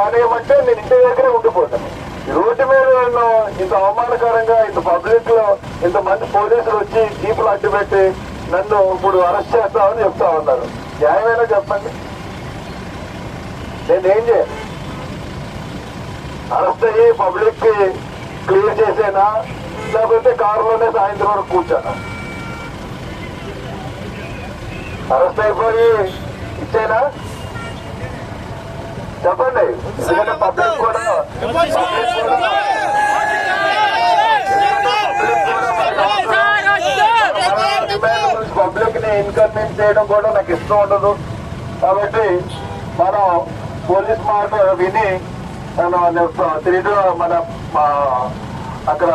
మానేయమంటే నేను ఇంటి దగ్గరే ఉండిపోతాను రోడ్డు మీద నన్ను ఇంత అవమానకరంగా ఇంత పబ్లిక్లో ఇంత మంది పోలీసులు వచ్చి జీపులు అడ్డు పెట్టి నన్ను ఇప్పుడు అరెస్ట్ చేస్తామని చెప్తా ఉన్నారు. న్యాయమైనా చెప్పండి? నేను ఏం చేయాలి? అరెస్ట్ అయ్యి పబ్లిక్కి క్లియర్ చేసేనా? లేకపోతే కారులోనే సాయంత్రం వరకు కూర్చానా? అరెస్ట్ అయిపోయి ఇచ్చేనా? చెప్పండి. ఎందుకంటే పబ్లిక్ కూడా పబ్లిక్ని ఇన్కన్వీన్స్ చేయడం కూడా నాకు ఇష్టం ఉండదు కాబట్టి మనం పోలీస్ మాట విని మనం తిరిగి మన అక్కడ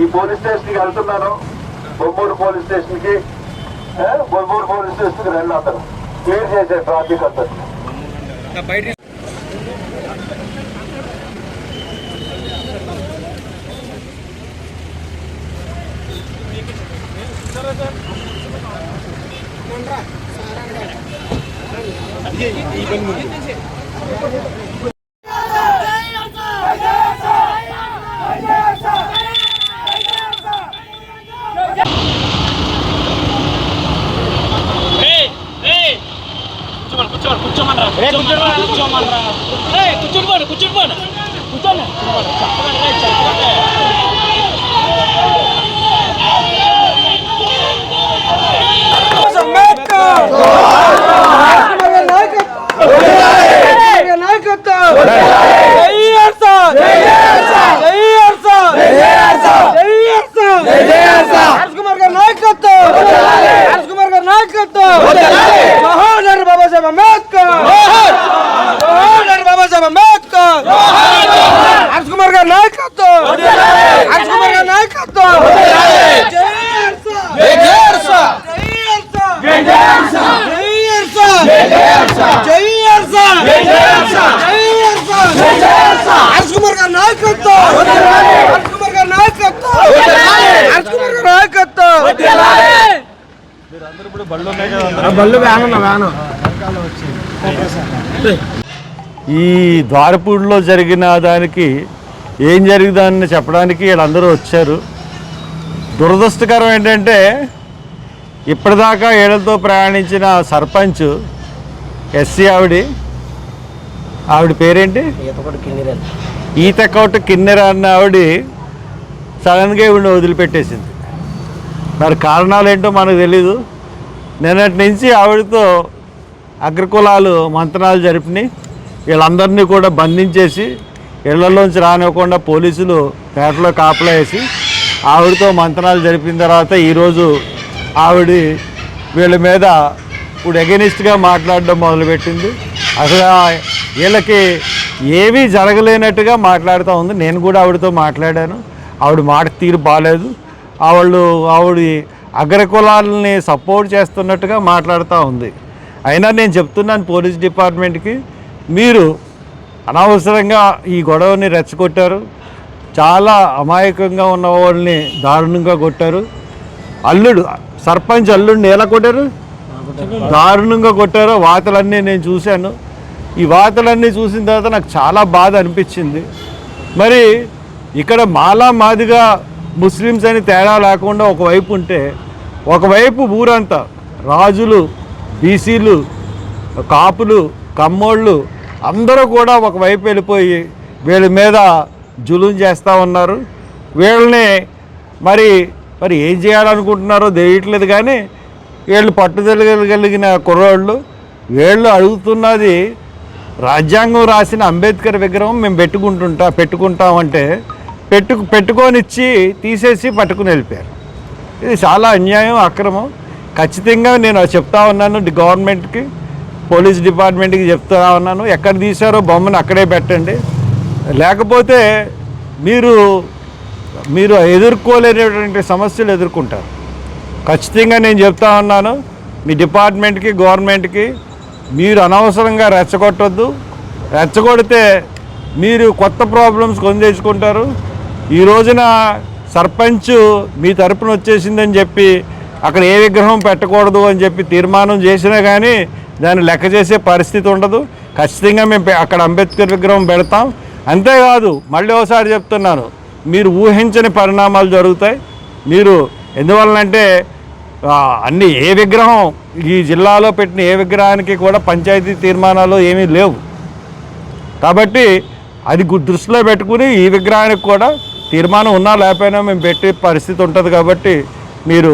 ఈ పోలీస్ స్టేషన్కి వెళ్తున్నాను. బొమ్మూరు పోలీస్ స్టేషన్కి? బొమ్మూరు పోలీస్ స్టేషన్కి రండి అందరు క్లియర్ చేసే ట్రాఫిక్ అంతా. కూర్చోమనరా, కూర్చోమనరా, కూర్చోమనరా. ఏయ్, కూర్చోండి పోండి, కూర్చోండి పోండి. కూర్చోండి. చెప్పకండి, రేయ్, చెప్పకండి. కుమార్ గారి నాయకత్వం హర్ష్ కుమార్ గారి నాయకత్వం జోహార్ బాబాసాహెబ్ అంబేద్కర్ జోహార్ బాబాసాహెబ్ అంబేద్కర్ హర్ష్ కుమార్ గారి నాయకత్వం హర్ష్ కుమార్ గారి నాయకత్వం జై హర్ష జై హర్ష జై హర్ష జై హర్ష జై హర్ష జై హర్ష జై హర్ష జై హర్ష హర్ష్ కుమార్ గారి నాయకత్వం! హర్ష్ కుమార్ గారి నాయకత్వం! హర్ష్ కుమార్ గారి నాయకత్వం! బళ్ళు ఈ ద్వారపూడిలో జరిగిన దానికి ఏం జరిగిందని చెప్పడానికి వీళ్ళందరూ వచ్చారు. దురదృష్టకరం ఏంటంటే ఇప్పటిదాకా ఏళ్ళతో ప్రయాణించిన సర్పంచ్ ఎస్సీ ఆవిడ ఆవిడ పేరేంటి? ఈతకోట కిన్నెర అన్న ఆవిడ సడన్గా ఈవిడ వదిలిపెట్టేసింది. మరి కారణాలు ఏంటో మనకు తెలీదు. నిన్నటి నుంచి ఆవిడతో అగ్రకులాలు మంత్రాలు జరిపినాయి. వీళ్ళందరినీ కూడా బంధించేసి ఇళ్ళలోంచి రానివ్వకుండా పోలీసులు పేటలో కాపలా వేసి ఆవిడతో మంత్రాలు జరిపిన తర్వాత ఈరోజు ఆవిడ వీళ్ళ మీద ఇప్పుడు ఎగనిస్ట్గా మాట్లాడడం మొదలుపెట్టింది. అసలు వీళ్ళకి ఏమీ జరగలేనట్టుగా మాట్లాడుతూ ఉంది. నేను కూడా ఆవిడతో మాట్లాడాను. ఆవిడ మాట తీరు బాగాలేదు ఆవిడ ఆవిడ అగ్రకులాలని సపోర్ట్ చేస్తున్నట్టుగా మాట్లాడుతూ ఉంది. అయినా నేను చెప్తున్నాను పోలీస్ డిపార్ట్మెంట్కి మీరు అనవసరంగా ఈ గొడవని రెచ్చగొట్టారు. చాలా అమాయకంగా ఉన్న వాళ్ళని దారుణంగా కొట్టారు. అల్లుడు సర్పంచ్ అల్లుడిని ఎలా కొట్టారు? దారుణంగా కొట్టారో వార్తలన్నీ నేను చూశాను. ఈ వార్తలన్నీ చూసిన తర్వాత నాకు చాలా బాధ అనిపించింది. మరి ఇక్కడ మాలా మాదిగా ముస్లిమ్స్ అని తేడా లేకుండా ఒకవైపు ఉంటే ఒకవైపు ఊరంతా రాజులు బీసీలు కాపులు కమ్మోళ్ళు అందరూ కూడా ఒకవైపు వెళ్ళిపోయి వీళ్ళ మీద జులుం చేస్తూ ఉన్నారు. వీళ్ళని మరి మరి ఏం చేయాలనుకుంటున్నారో తెలియట్లేదు కానీ వీళ్ళు పట్టుదల కలిగిన కుర్రోళ్ళు వీళ్ళు అడుగుతున్నది రాజ్యాంగం రాసిన అంబేద్కర్ విగ్రహం మేము పెట్టుకుంటుంటా పెట్టుకుంటామంటే పెట్టు పెట్టుకొనిచ్చి తీసేసి పట్టుకుని వెళ్ళిపోయారు. ఇది చాలా అన్యాయం అక్రమం. ఖచ్చితంగా నేను అది చెప్తా ఉన్నాను గవర్నమెంట్కి పోలీస్ డిపార్ట్మెంట్కి చెప్తా ఉన్నాను. ఎక్కడ తీశారో బొమ్మను అక్కడే పెట్టండి. లేకపోతే మీరు మీరు ఎదుర్కోలేనటువంటి సమస్యలు ఎదుర్కొంటారు. ఖచ్చితంగా నేను చెప్తా ఉన్నాను. మీ డిపార్ట్మెంట్కి గవర్నమెంట్కి మీరు అనవసరంగా రెచ్చగొట్టొద్దు. రెచ్చగొడితే మీరు కొత్త ప్రాబ్లమ్స్ కొని ఈ రోజున సర్పంచ్ మీ తరపున వచ్చేసిందని చెప్పి అక్కడ ఏ విగ్రహం పెట్టకూడదు అని చెప్పి తీర్మానం చేసినా కానీ దాన్ని లెక్క చేసే పరిస్థితి ఉండదు. ఖచ్చితంగా మేము పె- అక్కడ అంబేద్కర్ విగ్రహం పెడతాం. అంతేకాదు మళ్ళీ ఒకసారి చెప్తున్నాను. మీరు ఊహించని పరిణామాలు జరుగుతాయి. మీరు ఎందువలనంటే అన్ని ఏ విగ్రహం ఈ జిల్లాలో పెట్టిన ఏ విగ్రహానికి కూడా పంచాయతీ తీర్మానాలు ఏమీ లేవు. కాబట్టి అది దృష్టిలో పెట్టుకుని ఈ విగ్రహానికి కూడా తీర్మానం ఉన్నా లేకపోయినా మేము పెట్టే పరిస్థితి ఉంటుంది కాబట్టి మీరు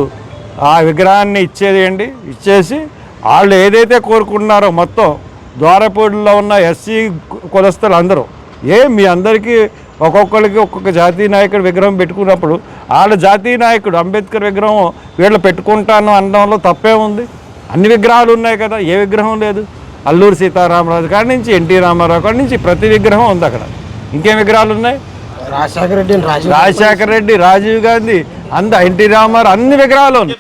ఆ విగ్రహాన్ని ఇచ్చేయండి. ఇచ్చేసి వాళ్ళు ఏదైతే కోరుకుంటున్నారో మొత్తం ద్వారపూడిలో ఉన్న ఎస్సీ కులస్తులు అందరూ ఏ మీ అందరికీ ఒక్కొక్కరికి ఒక్కొక్క జాతీయ నాయకుడు విగ్రహం పెట్టుకున్నప్పుడు వాళ్ళ జాతీయ నాయకుడు అంబేద్కర్ విగ్రహం వీళ్ళు పెట్టుకుంటాను అనడంలో తప్పే ఉంది. అన్ని విగ్రహాలు ఉన్నాయి కదా ఏ విగ్రహం లేదు. అల్లూరి సీతారామరాజు కాడి నుంచి ఎన్టీ రామారావు కాడి నుంచి ప్రతి విగ్రహం ఉంది అక్కడ. ఇంకేం విగ్రహాలు ఉన్నాయి? రాజశేఖర రెడ్డి రాజీవ్ రాజశేఖర రెడ్డి రాజీవ్ గాంధీ అంద ఎన్టీ రామారావు అన్ని విగ్రహాలు ఉన్నాయి.